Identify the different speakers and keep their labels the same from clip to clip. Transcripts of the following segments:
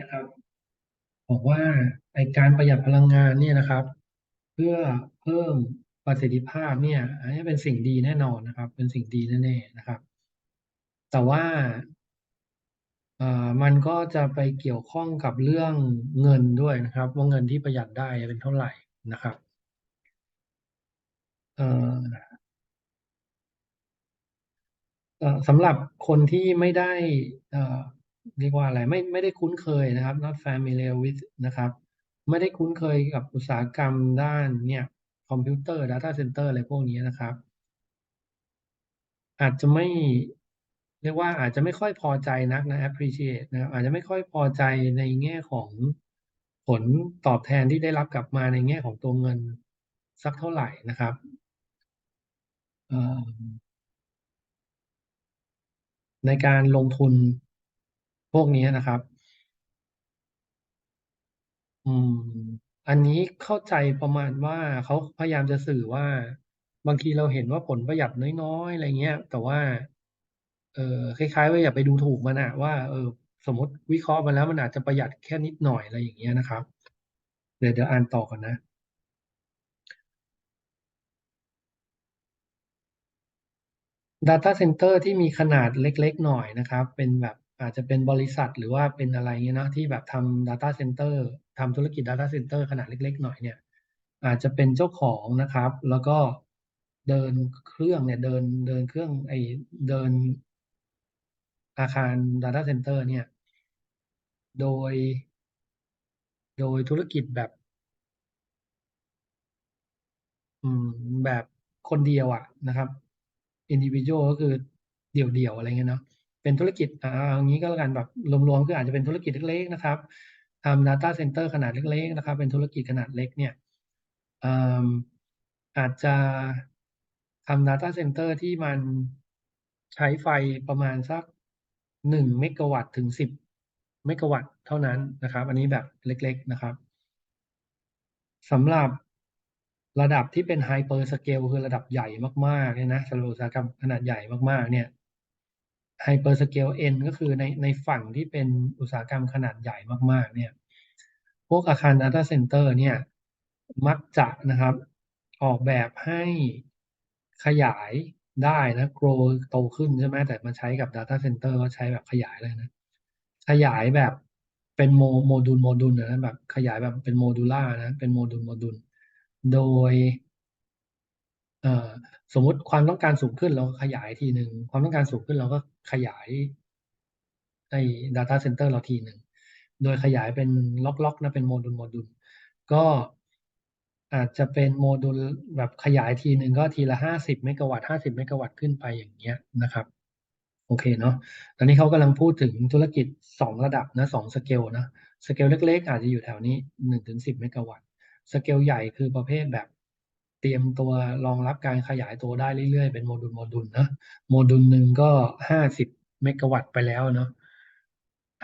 Speaker 1: นะครับบอกว่าไอการประหยัดพลังงานเนี่ยนะครับ เพื่อเพิ่มประสิทธิภาพเนี่ยอันนี้เป็นสิ่งดีแน่นอนนะครับ เป็นสิ่งดีแน่ๆนะครับ แต่ว่าเอ่อมันก็จะไปเกี่ยวข้องกับเรื่องเงินด้วยนะครับ ว่าเงินที่ประหยัดได้เป็นเท่าไหร่นะครับเอ่อเอ่อสำหรับคนที่ไม่ได้ เรียกว่าอะไรไม่ไม่ได้คุ้นเคยนะครับ not familiar with นะครับ ไม่ได้คุ้นเคยกับอุตสาหกรรมด้านเนี่ยคอมพิวเตอร์ Data Center อะไรพวกนี้นะครับ อาจจะไม่เรียกว่าอาจจะไม่ค่อยพอใจนักนะ appreciate นะครับอาจจะไม่ค่อยพอใจในแง่ของผลตอบแทนที่ได้รับกลับมาในแง่ของตัวเงินสักเท่าไหร่นะครับในการลงทุน พวกนี้นะครับ อืม อันนี้เข้าใจประมาณว่าเขาพยายามจะสื่อว่า บางทีเราเห็นว่าผลประหยัดน้อย ๆ อะไรเงี้ย แต่ว่า เออคล้าย ๆ ว่าอย่าไปดูถูกมันอะว่า เออ สมมติวิเคราะห์มาแล้วมันอาจจะประหยัดแค่นิดหน่อยอะไรอย่างเงี้ยนะครับ เดี๋ยวเดี๋ยวอ่านต่อก่อนนะ Data Center ที่มีขนาดเล็ก ๆ หน่อยนะครับ เป็นแบบ อาจจะเป็นบริษัทหรือว่าเป็นอะไรเงี้ยนะที่แบบทำ Data Center ทำธุรกิจ Data Center ขนาดเล็ก ๆ หน่อยเนี่ย อาจจะเป็นเจ้าของนะครับ แล้วก็เดินเครื่องเนี่ยเดินเดินเครื่องไอเดินอาคาร Data Center เนี่ย โดย โดยธุรกิจแบบ อืมแบบคนเดียวอะนะครับ individual ก็คือเดี่ยวๆอะไรเงี้ยเนาะ เป็นธุรกิจอ่าเอางี้ก็แล้วกันแบบรวมๆคืออาจจะเป็นธุรกิจเล็กๆนะครับทำ data center ขนาดเล็กๆนะครับ เป็นธุรกิจขนาดเล็กเนี่ยอ่าอาจจะทำ data center ที่มันใช้ไฟประมาณสักหนึ่งเมกะวัตต์ถึงสิบเมกะวัตต์เท่านั้นนะครับ อันนี้แบบเล็กๆนะครับสำหรับระดับที่เป็นไฮเปอร์สเกลคือระดับใหญ่มากๆเนี่ยนะสำหรับอุตสาหกรรมขนาดใหญ่มากๆ เนี่ย ไฮเปอร์สเกลเอ็นก็คือในในฝั่งที่เป็นอุตสาหกรรมขนาดใหญ่มาก ๆ เนี่ย พวกอาคาร Data Center เนี่ย มักจะนะครับ ออกแบบให้ขยายได้นะ grow โตขึ้นใช่ไหมแต่มาใช้กับ Data Center ก็ใช้แบบขยายเลยนะ ขยายแบบเป็นโมโมดูลโมดูลนะแบบขยายแบบเป็นโมดูล่านะ เป็นโมดูลโมดูล โดย สมมติความต้องการสูงขึ้นเราขยายทีหนึ่งความต้องการสูงขึ้นเราก็ขยายใน Data Center เราทีหนึ่งโดยขยายเป็นล็อกๆนะเป็นโมดูลโมดูลก็อาจจะเป็นโมดูลแบบขยายทีหนึ่งก็ทีละห้าสิบเมกะวัตต์ห้าสิบเมกะวัตต์ขึ้นไปอย่างเงี้ยนะครับ โอเคเนาะตอนนี้เขากำลังพูดถึงธุรกิจสองระดับนะสองสเกลนะสเกลเล็กๆ อาจจะอยู่แถวนี้หนึ่งถึงสิบเมกะวัตต์สเกลใหญ่คือประเภทแบบ เตรียมตัวรองรับการขยายตัวได้เรื่อยๆ เป็นโมดูลโมดูลนะโมดูลหนึ่งก็ห้าสิบเมกะวัตต์ไปแล้วเนาะ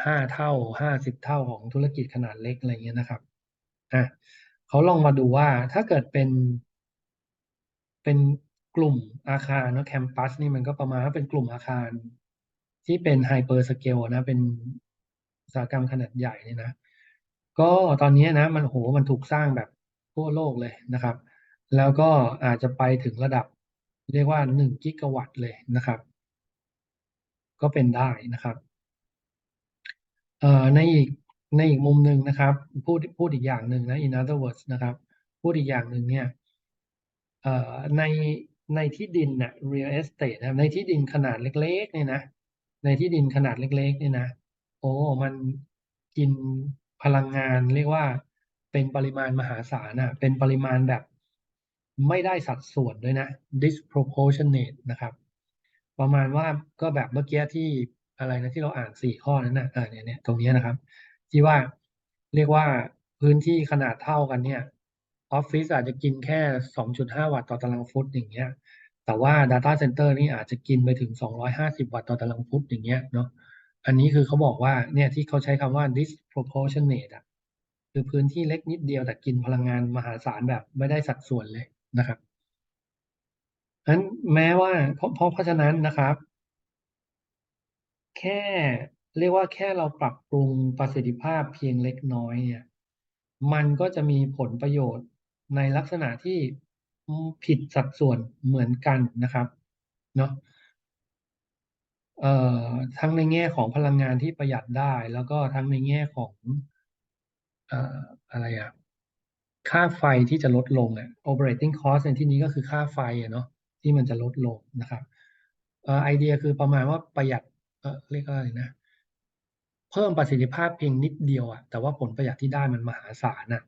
Speaker 1: ห้าเท่าห้าสิบเท่าของธุรกิจขนาดเล็กอะไรเงี้ยนะครับอะเขาลองมาดูว่าถ้าเกิดเป็น เป็นกลุ่มอาคารเนาะแคมปัสนี่มันก็ประมาณว่าเป็นกลุ่มอาคารที่เป็นไฮเปอร์สเกลนะ เป็นอุตสาหกรรมขนาดใหญ่เนี่ยนะ ก็ตอนนี้นะ มันโหมันถูกสร้างแบบทั่วโลกเลยนะครับ แล้วก็อาจจะไปถึงระดับ เรียกว่าหนึ่งกิกะวัตต์เลยนะครับ ก็เป็นได้นะครับเอ่อในอีกในอีกมุมหนึ่งนะครับ พูดพูดอีกอย่างหนึ่งนะ in other words นะครับ พูดอีกอย่างหนึ่งเนี่ยเอ่อในในที่ดินนะ real estate นะในที่ดินขนาดเล็กๆเนี่ยนะ ในที่ดินขนาดเล็กๆเนี่ยนะ โอ้มันกินพลังงานเรียกว่าเป็นปริมาณมหาศาลนะเป็นปริมาณแบบ ไม่ได้สัดส่วนด้วยนะ disproportionate นะครับ ประมาณว่าก็แบบเมื่อกี้ที่อะไรนะที่เราอ่านสี่ข้อนั้นนะอ่าเนี่ยเนี่ยตรงนี้นะครับ ที่ว่าเรียกว่าพื้นที่ขนาดเท่ากันเนี่ยออฟฟิศอาจจะกินแค่ 2.5 วัตต์ต่อตารางฟุตอย่างเงี้ย แต่ว่า Data Center นี่อาจจะกินไปถึง 250 วัตต์ต่อตารางฟุตอย่างเงี้ยเนาะอันนี้คือเขาบอกว่าเนี่ยที่เขาใช้คำว่า disproportionate อะคือพื้นที่เล็กนิดเดียวแต่กินพลังงานมหาศาลแบบไม่ได้สัดส่วนเลย นะครับนั้นแม้ว่าเพราะเพราะเพราะฉะนั้นนะครับ แค่เรียกว่าแค่เราปรับปรุงประสิทธิภาพเพียงเล็กน้อยเนี่ย มันก็จะมีผลประโยชน์ในลักษณะที่ผิดสัดส่วนเหมือนกันนะครับเนาะเอ่อทั้งในแง่ของพลังงานที่ประหยัดได้ แล้วก็ทั้งในแง่ของเอ่ออะไรอะ ค่าไฟที่จะลดลงอะ operating cost ในที่นี้ก็คือค่าไฟอะเนาะที่มันจะลดลงนะครับไอเดียคือประมาณว่าประหยัดเรียกอะไรนะ เพิ่มประสิทธิภาพเพียงนิดเดียวอะแต่ว่าผลประหยัดที่ได้มันมหาศาลน่ะ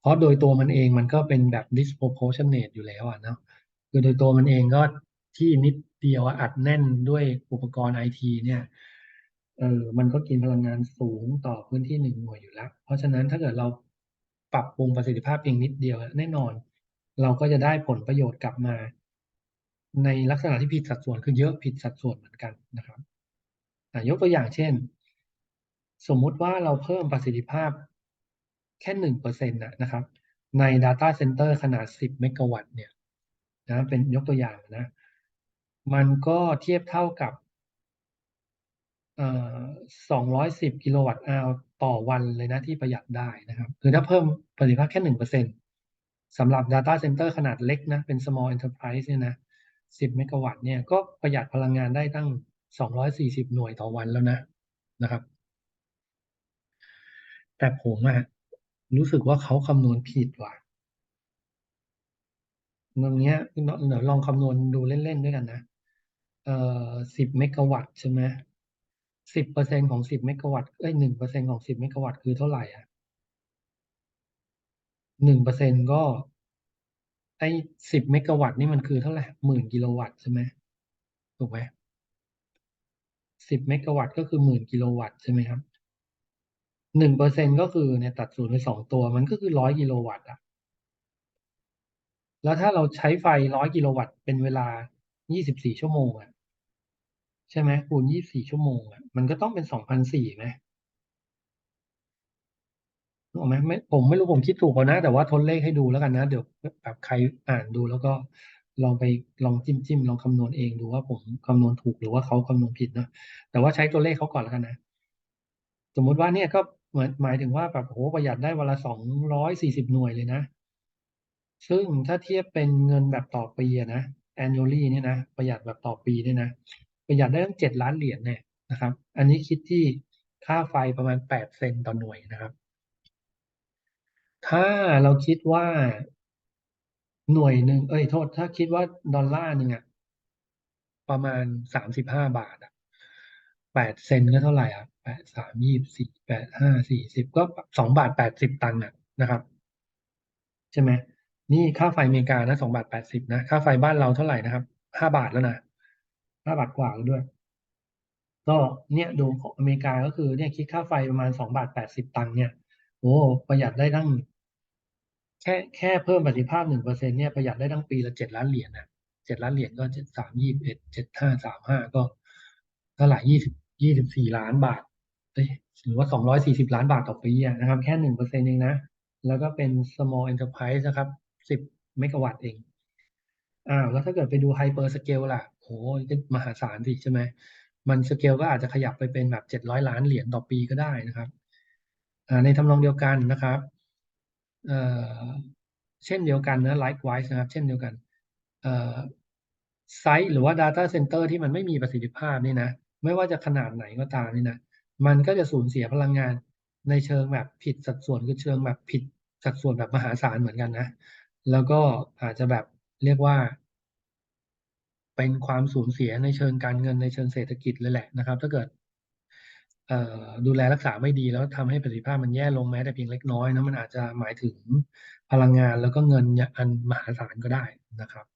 Speaker 1: เพราะโดยตัวมันเองมันก็เป็นแบบ disproportionate อยู่แล้วอะเนาะคือโดยตัวมันเองก็ที่นิดเดียวอัดแน่นด้วยอุปกรณ์ไอทีเนี่ยเออมันก็กินพลังงานสูงต่อพื้นที่1หน่วยอยู่แล้ว เพราะฉะนั้นถ้าเกิดเรา ปรับปรุงประสิทธิภาพเพียงนิดเดียว แน่นอน เราก็จะได้ผลประโยชน์กลับมา ในลักษณะที่ผิดสัดส่วนคือเยอะผิดสัดส่วนเหมือนกันนะครับยกตัวอย่างเช่น สมมุติว่าเราเพิ่มประสิทธิภาพแค่1%น่ะนต์นะครับ ในดาตาเซนเตอร์ขนาด 10 เมกะวัตต์เนี่ยนะเป็นยกตัวอย่างนะ มันก็เทียบเท่ากับเอ่อ210กิโลวัตต์อาว ต่อวันเลยนะที่ประหยัดได้นะครับ คือถ้าเพิ่มประสิทธิภาพแค่หนึ่งเปอร์เซ็นสำหรับดาตาเซนเตอร์ขนาดเล็กนะ เป็น small enterprise เนี่ยนะ10เมกะวัตต์เนี่ยก็ประหยัดพลังงานได้ตั้ง240หน่วยต่อวันแล้วนะนะครับ แต่ผมอะรู้สึกว่าเขาคำนวณผิดว่ะตรงเนี้ยเนาะเดี๋ยวลองคำนวณดูเล่น ๆ ด้วยกันนะ เอ่อ10เมกะวัตต์ใช่ไหม สิบเปอร์เซ็นของสิบเมกะวัตต์เอ้ยหนึ่งเปอร์เซ็นของสิบเมกะวัตต์คือเท่าไหร่อะหนึ่งเปอร์เซ็นก็ ไอ้สิบเมกะวัตต์นี่มันคือเท่าไหร่หมื่นกิโลวัตต์ใช่ไหมถูกไหมสิบเมกะวัตต์ก็คือหมื่นกิโลวัตต์ใช่ไหมครับหนึ่งเปอร์เซ็นก็คือเนี่ยตัดศูนย์ไปสองตัวมันก็คือร้อยกิโลวัตต์อะแล้วถ้าเราใช้ไฟร้อยกิโลวัตต์เป็นเวลายี่สิบสี่ชั่วโมงอะ ใช่ไหมคูณ24ชั่วโมงอะมันก็ต้องเป็น2,400ไหม?นึกไหมไม่ผมไม่รู้ผมคิดถูกเปล่านะ แต่ว่าทดเลขให้ดูแล้วกันนะ เดี๋ยวแบบใครอ่านดูแล้วก็ลองไปลองจิ้มๆลองคำนวณเองดูว่าผมคำนวณถูกหรือว่าเขาคำนวณผิดเนาะแต่ว่าใช้ตัวเลขเขาก่อนแล้วกันนะ สมมุติว่าเนี่ยก็เหมือนหมายถึงว่าแบบโอ้ประหยัดได้วันละ240หน่วยเลยนะ ซึ่งถ้าเทียบเป็นเงินแบบต่อปีนะ annually เนี่ยนะประหยัดแบบต่อปีเนี่ยนะ ประหยัดได้ตั้ง7,000,000เหรียญแน่นะครับ อันนี้คิดที่ค่าไฟประมาณ8เซนต์ต่อหน่วยนะครับ ถ้าเราคิดว่าหน่วยหนึ่งเอ๊ยโทษ ถ้าคิดว่าดอลลาร์หนึ่งอะประมาณ35บห้าบาทอะ8เซนก็เท่าไหร่อะ8 3 24 8 5 40ก็2บาท80ตังค์อะนะครับ ใช่ไหมนี่ค่าไฟอเมริกานะ2บาท80นะ ค่าไฟบ้านเราเท่าไหร่นะครับ5บาทแล้วนะ 5บาทกว่าแล้วด้วย ก็เนี่ยดูของอเมริกาก็คือเนี่ยคิดค่าไฟประมาณ2บาท80ตังค์เนี่ยโอ้ประหยัดได้ตั้ง แค่แค่เพิ่มประสิทธิภาพ1%เปอร์เซ็นเนี่ยประหยัดได้ตั้งปีละ7,000,000เหรียญอะ7,000,000เหรียญก็7 3 21 75 35ก็เท่าไร20 24ล้านบาทเอ๊ยหรือว่า240ล้านบาทต่อปีอะนะครับ แค่1%เปอร์เซ็นเองนะ แล้วก็เป็น small enterprise นะครับ10เมกะวัตต์เองอ้าวแล้วถ้าเกิดไปดู hyper scale ล่ะ มหาศาลสิใช่ไหมมันสเกลก็อาจจะขยับไปเป็นแบบ700ล้านเหรียญต่อปีก็ได้นะครับในทำนองเดียวกันนะครับเออเช่นเดียวกันนะ likewise นะครับ เช่นเดียวกันเอไซต์หรือว่าดาตาเซนเตอร์ที่มันไม่มีประสิทธิภาพนี่นะ ไม่ว่าจะขนาดไหนก็ตามนี่นะ มันก็จะสูญเสียพลังงานในเชิงแบบผิดสัดส่วนคือเชิงแบบผิดสัดส่วนแบบมหาศาลเหมือนกันนะ แล้วก็อาจจะแบบเรียกว่า เป็นความสูญเสียในเชิงการเงินในเชิงเศรษฐกิจเลยแหละนะครับ ถ้าเกิดดูแลรักษาไม่ดีแล้วทำให้ประสิทธิภาพมันแย่ลงแม้แต่เพียงเล็กน้อยนะมันอาจจะหมายถึงพลังงานแล้วก็เงินอันมหาศาลก็ได้นะครับ